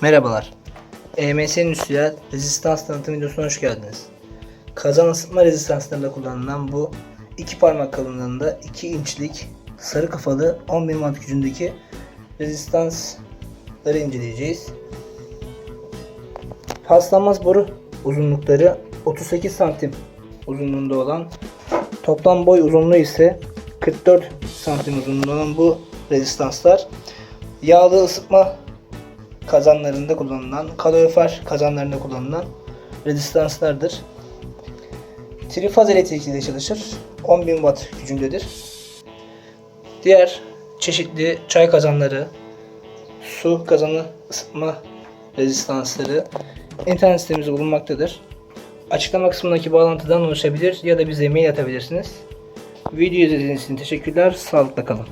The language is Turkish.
Merhabalar. EMS Endüstriyel Rezistans tanıtım videosuna hoş geldiniz. Kazan ısıtma rezistanslarında kullanılan bu iki parmak kalınlığında 2 inçlik sarı kafalı 10.000 watt gücündeki rezistansları inceleyeceğiz. Paslanmaz boru uzunlukları 38 santim uzunluğunda olan toplam boy uzunluğu ise 44 santim uzunluğunda olan bu rezistanslar yağlı ısıtma kazanlarında kullanılan, kalorifer kazanlarında kullanılan rezistanslardır. Trifaz elektrikliyle çalışır. 10.000 watt gücündedir. Diğer çeşitli çay kazanları, su kazanı ısıtma rezistansları internet sitemizde bulunmaktadır. Açıklama kısmındaki bağlantıdan ulaşabilir ya da bize mail atabilirsiniz. Video izlediğiniz için teşekkürler. Sağlıkla kalın.